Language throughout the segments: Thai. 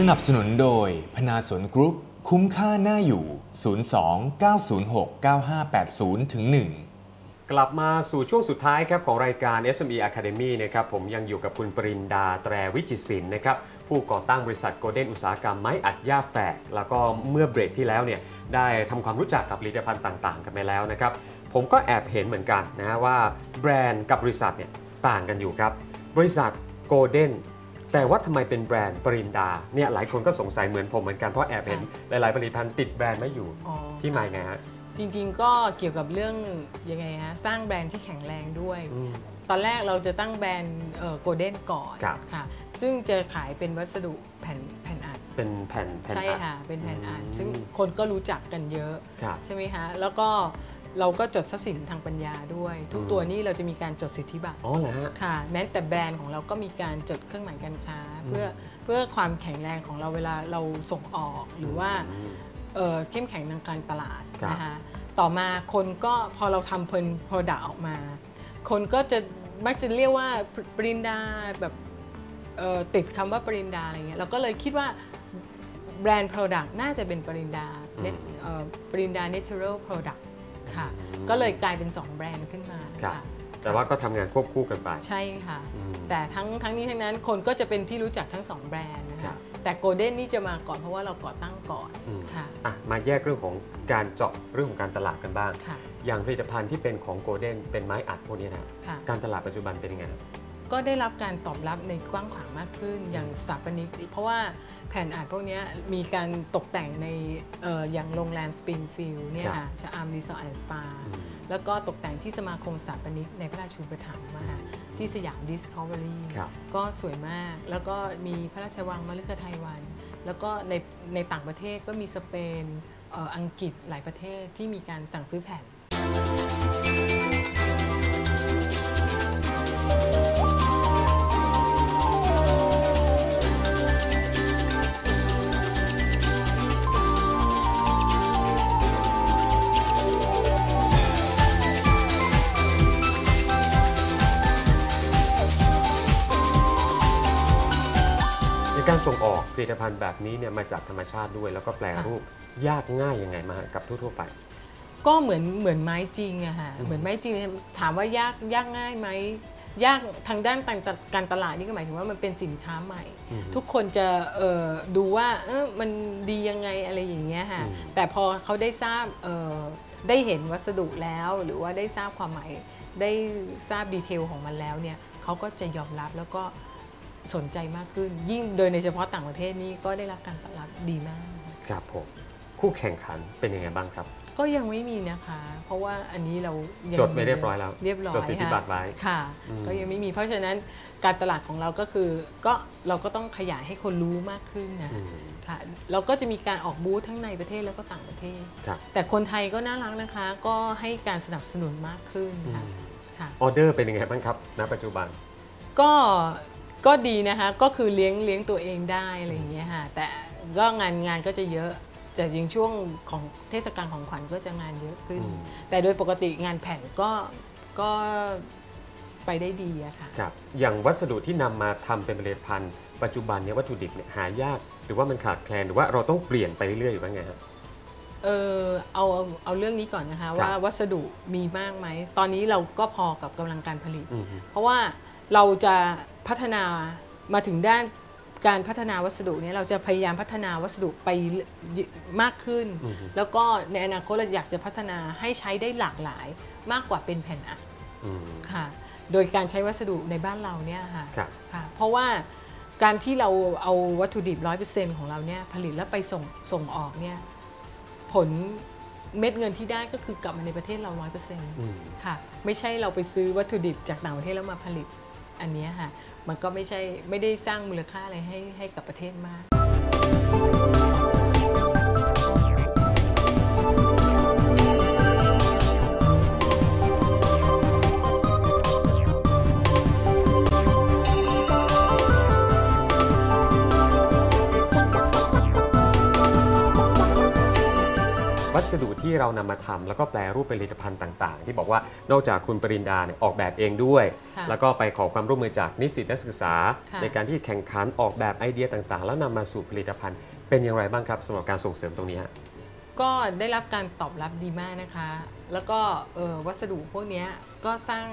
สนับสนุนโดยพนาสนกรุ๊ป คุ้มค่าน่าอยู่ 02 906 9580ถึง1กลับมาสู่ช่วงสุดท้ายครับของรายการ SME Academy นะครับผมยังอยู่กับคุณปรินดาแตรวิจิตรศิลป์นะครับผู้ก่อตั้งบริษัทโกลเด้นอุตสาหกรรมไม้อัดหญ้าแฝก แล้วก็เมื่อเบรกที่แล้วเนี่ยได้ทำความรู้จักกับผลิตภัณฑ์ต่างๆ กันไปแล้วนะครับผมก็แอบเห็นเหมือนกันนะฮะว่าแบรนด์กับบริษัทเนี่ยต่างกันอยู่ครับ บริษัทโกลเด้น แต่ว่าทำไมเป็นแบรนด์ปรินดาเนี่ยหลายคนก็สงสัยเหมือนผมเหมือนกันเพราะแอบเห็นหลาย ๆ ผลิตภัณฑ์ติดแบรนด์ไม่อยู่อ๋อที่มาไงฮะจริงๆก็เกี่ยวกับเรื่องยังไงฮะสร้างแบรนด์ที่แข็งแรงด้วยอืมตอนแรกเราจะตั้งแบรนด์โกลเด้นก่อนครับค่ะซึ่งจะขายเป็นวัสดุแผ่นแผ่นอัดเป็นแผ่นแผ่นใช่อัดค่ะเป็นแผ่นอัดอืมซึ่งคนก็รู้จักกันเยอะครับใช่ไหมคะแล้วก็ เราก็จดทรัพย์สินทางปัญญาด้วย ทุกอืมตัวนี้เราจะมีการจดสิทธิบัตรอ๋อเหรอฮะค่ะ แม้แต่แบรนด์ของเราก็มีการจดเครื่องหมายการค้าอืมเพื่อเพื่อความแข็งแรงของเราเวลาเราส่งออกหรือว่าอืมเอ่อเข้มแข็งทางการตลาดครับนะคะต่อมาคนก็พอเราทำเพนโปรดักออกมา คนก็จะมักจะเรียกว่าปรินดาแบบเอ่อติดคำว่าปรินดาอะไรเงี้ยเราก็เลยคิดว่าแบรนด์ Product น่าจะเป็นปรินดาอืมเอ่อปรินดา Natural Product ค่ะอืมก็เลยกลายเป็น 2 แบรนด์ขึ้นมาครับค่ะแต่ว่าก็ทำงานควบคู่กันไป ใช่ค่ะอืมแต่ทั้งทั้งนี้ทั้งนั้นคนก็จะเป็นที่รู้จักทั้งสองแบรนด์นะครัคะบแต่โกลเด้นนี่จะมาก่อนเพราะว่าเราก่อตั้งก่อนอืมค่ะอะมาแยกเรื่องของการเจาะเรื่องของการตลาดกันบ้างค่ะอย่างผลิตภัณฑ์ที่เป็นของโกลเด้นเป็นไม้อัดพวกนี้นะค่ะการตลาดปัจจุบันเป็นยังไงครับ ก็ได้รับการตอบรับในกว้างขวางมากขึ้นอย่างสถาปนิกเพราะว่าแผ่นอาร์ตพวกเนี้ยมีการตกแต่งในเอ่ออย่างโรงแรมสปริงฟิลด์เนี่ยครับค่ะชะอามรีสอร์ทแอนด์สปาอืมแล้วก็ตกแต่งที่สมาคมสถาปนิกในพระราชูปถัมภ์อะค่ะที่สยามดิสคัฟเวอรี่ครับก็สวยมาก แล้วก็มีพระราชวังมฤคทายวัน แล้วก็ในในต่างประเทศก็มีสเปนเอ่ออังกฤษหลายประเทศที่มีการสั่งซื้อแผ่น การส่งออกผลิตภัณฑ์แบบนี้เนี่ยมาจากธรรมชาติด้วย แล้วก็แปลรูปยากง่ายยังไงมากับทั่วๆไป ก็เหมือนเหมือนไม้จริงอะค่ะอืมเหมือนไม้จริงถามว่ายากยากง่ายไหมยากทางด้านการการตลาดนี่ก็หมายถึงว่ามันเป็นสินค้าใหม่อืมทุกคนจะเอ่อดูว่าเอ้อมันดียังไงอะไรอย่างเงี้ยค่ะอืมแต่พอเขาได้ทราบเอ่อได้เห็นวัสดุแล้ว หรือว่าได้ทราบความหมายได้ทราบดีเทลของมันแล้วเนี่ยเขาก็จะยอมรับแล้วก็ สนใจมากขึ้น ยิ่งโดยในเฉพาะต่างประเทศนี่ก็ได้รับการตอบรับดีมาก ครับผมคู่แข่งขันเป็นยังไงบ้างครับ ก็ยังไม่มีนะคะ เพราะว่าอันนี้เรายังจดไว้เรียบร้อยแล้วเรียบร้อยจดสิทธิบัตรค่ะไว้ค่ะอืมก็ยังไม่มี เพราะฉะนั้นการตลาดของเราก็คือก็เราก็ต้องขยายให้คนรู้มากขึ้นนะอืมค่ะเราก็จะมีการออกบูธทั้งในประเทศแล้วก็ต่างประเทศครับแต่คนไทยก็น่ารักนะคะ ก็ให้การสนับสนุนมากขึ้นค่ะอืมค่ะออเดอร์เป็นยังไงบ้างครับณปัจจุบัน ก็ ก็ดีนะคะก็คือเลี้ยงเลี้ยงตัวเองได้อะไรอย่างเงี้ยค่ะแต่ก็งานงานก็จะเยอะแต่ยิงช่วงของเทศกาลของขวัญก็จะงานเยอะขึ้นอืมแต่โดยปกติงานแผ่นก็ก็ไปได้ดีอะค่ะครับอย่างวัสดุที่นำมาทำเป็นผลิตภัณฑ์ปัจจุบันเนี่ยวัตถุดิบเนี่ยหายาก หรือว่ามันขาดแคลนหรือว่าเราต้องเปลี่ยนไปเรื่อยๆหรือว่าไงครับเออเอาเอาเอาเรื่องนี้ก่อนนะคะครับว่าวัสดุมีมากไหมตอนนี้เราก็พอกับกำลังการผลิตอืมเพราะว่า เราจะพัฒนามาถึงด้านการพัฒนาวัสดุเนี่ยเราจะพยายามพัฒนาวัสดุไปมากขึ้นอืมแล้วก็ในอนาคตเราอยากจะพัฒนาให้ใช้ได้หลากหลายมากกว่าเป็นแผ่นอัดอืมค่ะ โดยการใช้วัสดุในบ้านเราเนี่ยค่ะครับค่ะเพราะว่าการที่เราเอาวัตถุดิบ100%ของเราเนี่ยผลิตแล้วไปส่งส่งออกเนี่ยผลเม็ดเงินที่ได้ก็คือกลับมาในประเทศเรา100%อืมค่ะ ไม่ใช่เราไปซื้อวัตถุดิบจากต่างประเทศแล้วมาผลิต อันนี้ค่ะมันก็ไม่ใช่ไม่ได้สร้างมูลค่าอะไรให้ให้กับประเทศมาก เรานำมาทำแล้วก็แปลรูปเป็นผลิตภัณฑ์ต่าง ๆ ที่บอกว่านอกจากคุณปรินดาเนี่ยออกแบบเองด้วยค่ะแล้วก็ไปขอความร่วมมือจากนิสิตนักศึกษาค่ะในการที่แข่งขันออกแบบไอเดียต่างๆ แล้วนำมาสู่ผลิตภัณฑ์ เป็นอย่างไรบ้างครับสำหรับการส่งเสริมตรงนี้ฮะก็ได้รับการตอบรับดีมากนะคะ แล้วก็เอ่อวัสดุพวกเนี้ยก็สร้าง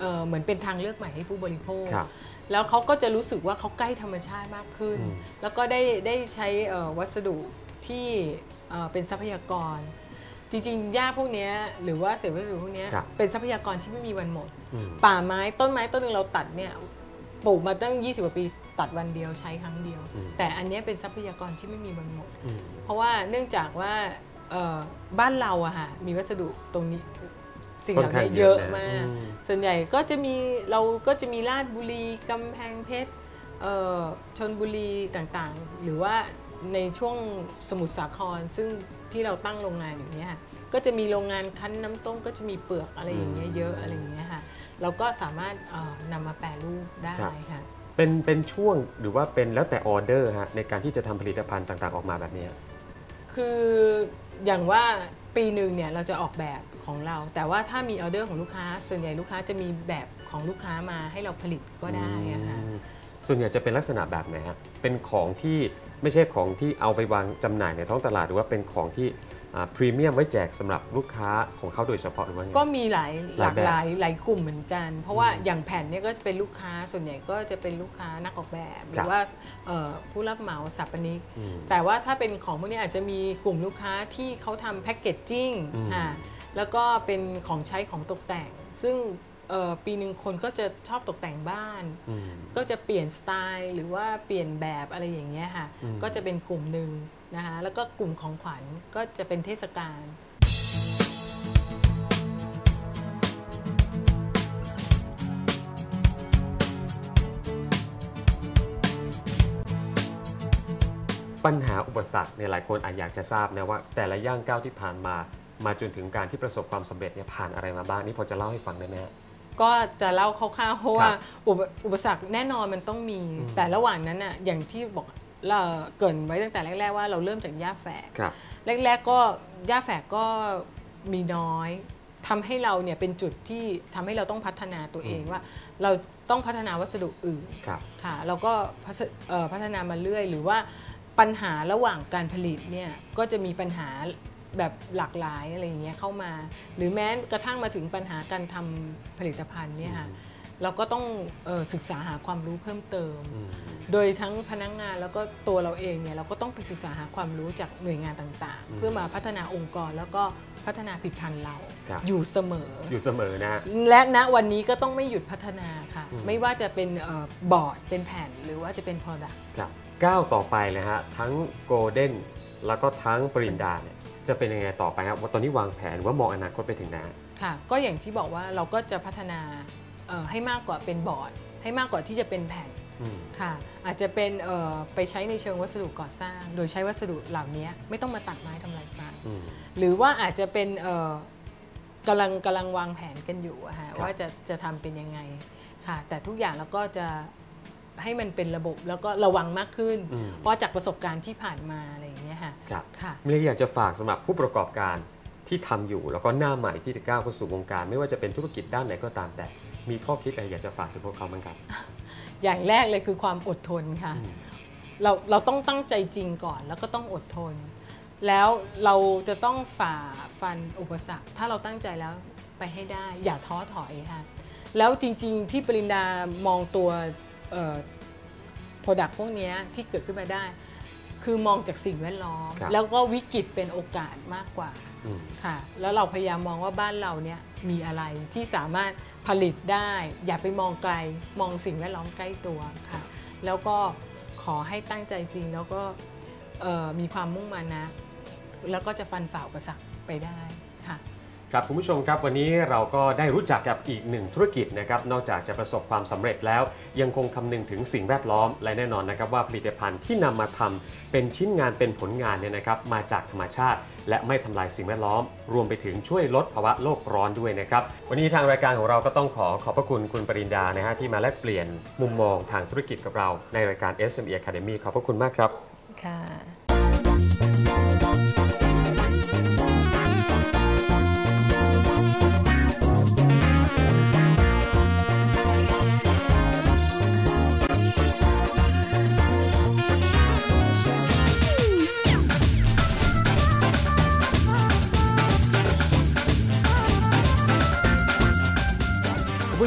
เอ่อเหมือนเป็นทางเลือกใหม่ให้ผู้บริโภคครับแล้วเขาก็จะรู้สึกว่าเขาใกล้ธรรมชาติมากขึ้นอืมแล้วก็ได้ได้ใช้เอ่อวัสดุที่เอ่อเป็นทรัพยากร จริงๆหญ้าพวกเนี้ยหรือว่าเศษวัสดุพวกเนี้ยครับเป็นทรัพยากรที่ไม่มีวันหมด อืม ป่าไม้ต้นไม้ต้นหนึ่งเราตัดเนี่ยปลูกมาตั้ง 20กว่าปี ตัดวันเดียวใช้ครั้งเดียว อืม แต่อันเนี้ยเป็นทรัพยากรที่ไม่มีวันหมด อืม เพราะว่าเนื่องจากว่าเอ่อบ้านเราอะค่ะมีวัสดุตรงนี้สิ่งเหล่านี้เยอะมาก อืม ส่วนใหญ่ก็จะมีเราก็จะมีลาดบุรีกำแพงเพชรเอ่อชนบุรีต่างๆ หรือว่าในช่วงสมุทรสาครซึ่ง ที่เราตั้งโรงงานอยู่เนี่ยค่ะก็จะมีโรงงานคั้นน้ำส้มก็จะมีเปลือกอะไรอย่างเงี้ยเยอะอะไรอย่างเงี้ยค่ะเราก็สามารถเอ่อนำมาแปรรูปได้ครับค่ะเป็นเป็นช่วงหรือว่าเป็นแล้วแต่ออเดอร์ฮะในการที่จะทำผลิตภัณฑ์ต่างๆออกมาแบบนี้คืออย่างว่าปีหนึ่งเนี่ยเราจะออกแบบของเรา แต่ว่าถ้ามีออเดอร์ของลูกค้า ส่วนใหญ่ลูกค้าจะมีแบบของลูกค้ามาให้เราผลิตก็ได้อะค่ะอืมส่วนใหญ่จะเป็นลักษณะแบบไหนฮะเป็นของที่ ไม่ใช่ของที่เอาไปวางจำหน่ายในท้องตลาดหรือว่าเป็นของที่พรีเมียมไว้แจกสำหรับลูกค้าของเขาโดยเฉพาะหรือว่าไงก็มีหลายหหลาลายกแบบหลายหลายกลุ่มเหมือนกัน เพราะว่าอืมอย่างแผ่นเนี่ยก็จะเป็นลูกค้าส่วนใหญ่ก็จะเป็นลูกค้านักออกแบบหครัรืบอว่าเอ่อผู้รับเหมาสถาปนิกอืมแต่ว่าถ้าเป็นของพวกนี้อาจจะมีกลุ่มลูกค้าที่เขาทำแพ็กเกจจิ้งอืมอ่าแล้วก็เป็นของใช้ของตกแต่ง ซึ่งเอ่อ ปีหนึ่งคนก็จะชอบตกแต่งบ้านอืมก็จะเปลี่ยนสไตล์หรือว่าเปลี่ยนแบบอะไรอย่างเงี้ยค่ะอืมก็จะเป็นกลุ่มหนึ่งนะคะแล้วก็กลุ่มของขวัญก็จะเป็นเทศกาลปัญหาอุปสรรคเนี่ยหลายคนอาจอยากจะทราบนะว่า แต่ละย่างก้าวที่ผ่านมา มาจนถึงการที่ประสบความสำเร็จเนี่ยผ่านอะไรมาบ้างนี่พอจะเล่าให้ฟังได้ไหมฮะ ก็จะเล่าคร่าวๆเพราะว่าครับอุปอุปสรรคแน่นอนมันต้องมีอืมแต่ระหว่างนั้นอะอย่างที่บอกเราเกรินไว้ตั้งแต่แรก ๆ ว่าเราเริ่มจากย่าแฝกครับแรก ๆ ก็ย่าแฝกก็มีน้อยทำให้เราเนี่ยเป็นจุดที่ทำให้เราต้องพัฒนาตัวเองอืมว่า เราต้องพัฒนาวัสดุอื่นครับค่ะเราก็พัฒเอ่อพัฒนามาเรื่อย หรือว่าปัญหาระหว่างการผลิตเนี่ยก็จะมีปัญหา แบบหลากหลายอะไรอย่างเงี้ยเข้ามา หรือแม้กระทั่งมาถึงปัญหาการทำผลิตภัณฑ์เนี่ยค่ะเราก็ต้องเออศึกษาหาความรู้เพิ่มเติม อืม โดยทั้งพนักงานแล้วก็ตัวเราเองเนี่ยเราก็ต้องไปศึกษาหาความรู้จากหน่วยงานต่างอืมๆ เพื่อมาพัฒนาองค์กรแล้วก็พัฒนาผลิตภัณฑ์เราครับ อยู่เสมออยู่เสมอนะฮะ และณวันนี้ก็ต้องไม่หยุดพัฒนาค่ะ อืม ไม่ว่าจะเป็นเอ่อบอร์ดเป็นแผ่นหรือว่าจะเป็น Product ครับก้าวต่อไปเลยฮะทั้งโกลเด้นแล้วก็ทั้งปรินดาเนี่ย จะเป็นยังไงต่อไปครับว่าตอนนี้วางแผนหรือว่ามองอนาคตไปถึงไหนฮะค่ะ ก็อย่างที่บอกว่าเราก็จะพัฒนาเอ่อให้มากกว่าเป็นบอร์ด ให้มากกว่าที่จะเป็นแผ่นอืมค่ะ อาจจะเป็นเอ่อไปใช้ในเชิงวัสดุก่อสร้าง โดยใช้วัสดุเหล่านี้ไม่ต้องมาตัดไม้ทำลายป่าอืมหรือว่าอาจจะเป็นเอ่อกำลังกำลังวางแผนกันอยู่อะฮะครับว่าจะจะทำเป็นยังไงค่ะ แต่ทุกอย่างเราก็จะ ให้มันเป็นระบบแล้วก็ระวังมากขึ้นอืมเพราะจากประสบการณ์ที่ผ่านมาอะไรอย่างเงี้ยค่ะครับค่ะมีอะไรอยากจะฝากสำหรับผู้ประกอบการที่ทำอยู่แล้วก็หน้าใหม่ที่จะก้าวเข้าสู่วงการ ไม่ว่าจะเป็นธุรกิจด้านไหนก็ตามแต่ มีข้อคิดอะไรอยากจะฝากถึงพวกเขาบ้างครับ อย่างแรกเลยคือความอดทนค่ะอืมเราเราต้องตั้งใจจริงก่อนแล้วก็ต้องอดทน แล้วเราจะต้องฝ่าฟันอุปสรรค ถ้าเราตั้งใจแล้วไปให้ได้ อย่าท้อถอยค่ะ แล้วจริง ๆ ที่ปรินดามองตัว โปรดักต์พวกเนี้ยที่เกิดขึ้นมาได้ คือมองจากสิ่งแวดล้อมครับแล้วก็วิกฤตเป็นโอกาสมากกว่าอืมค่ะ แล้วเราพยายามมองว่าบ้านเราเนี่ยมีอะไรที่สามารถผลิตได้ อย่าไปมองไกลมองสิ่งแวดล้อมใกล้ตัวค่ะ แล้วก็ขอให้ตั้งใจจริงแล้วก็เอ่อมีความมุ่งมานะ แล้วก็จะฟันฝ่าอุปสรรคไปได้ ครับคุณผู้ชมครับวันนี้เราก็ได้รู้จักกับอีกหนึ่งธุรกิจนะครับนอกจากจะประสบความสำเร็จแล้ว ยังคงคำนึงถึงสิ่งแวดล้อม และแน่นอนนะครับว่าผลิตภัณฑ์ที่นำมาทำเป็นชิ้นงานเป็นผลงานเนี่ยนะครับมาจากธรรมชาติ และไม่ทำลายสิ่งแวดล้อม รวมไปถึงช่วยลดภาวะโลกร้อนด้วยนะครับวันนี้ทางรายการของเราก็ต้องขอขอบพระคุณคุณปรินดานะฮะที่มาแลกเปลี่ยนมุมมองทางธุรกิจกับเรา ในรายการ SME Academy ขอบพระคุณมากครับค่ะ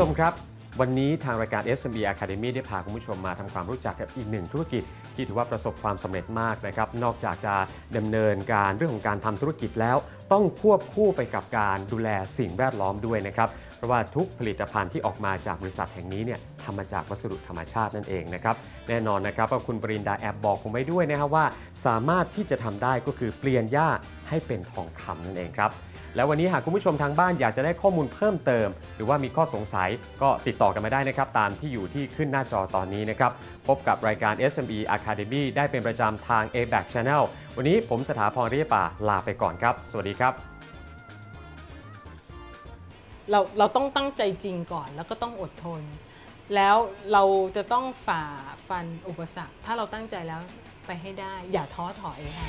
ผู้ชมครับ วันนี้ทางรายการ SME Academy ได้พาคุณผู้ชมมาทำความรู้จักกับอีกหนึ่งธุรกิจที่ถือว่าประสบความสำเร็จมากนะครับ นอกจากจะดำเนินการเรื่องของการทำธุรกิจแล้ว ต้องควบคู่ไปกับการดูแลสิ่งแวดล้อมด้วยนะครับ เพราะว่าทุกผลิตภัณฑ์ที่ออกมาจากบริษัทแห่งนี้เนี่ยทำมาจากวัสดุธรรมชาตินั่นเองนะครับแน่นอนนะครับว่าคุณปรินดาแอบบอกผมไว้ด้วยนะครับว่า สามารถที่จะทำได้ก็คือเปลี่ยนหญ้าให้เป็นทองคำนั่นเองครับแล้ววันนี้หากคุณผู้ชมทางบ้านอยากจะได้ข้อมูลเพิ่มเติม หรือว่ามีข้อสงสัยก็ติดต่อกันมาได้นะครับ ตามที่อยู่ที่ขึ้นหน้าจอตอนนี้นะครับ พบกับรายการ SME Academy ได้เป็นประจำทาง a b a c Channel วันนี้ผมสถาพรเรียป่าลาไปก่อนครับ สวัสดีครับ เราเราต้องตั้งใจจริงก่อน แล้วก็ต้องอดทน แล้วเราจะต้องฝ่าฟันอุปสรรค ถ้าเราตั้งใจแล้วไปให้ได้ อย่าท้อถอยค่ะ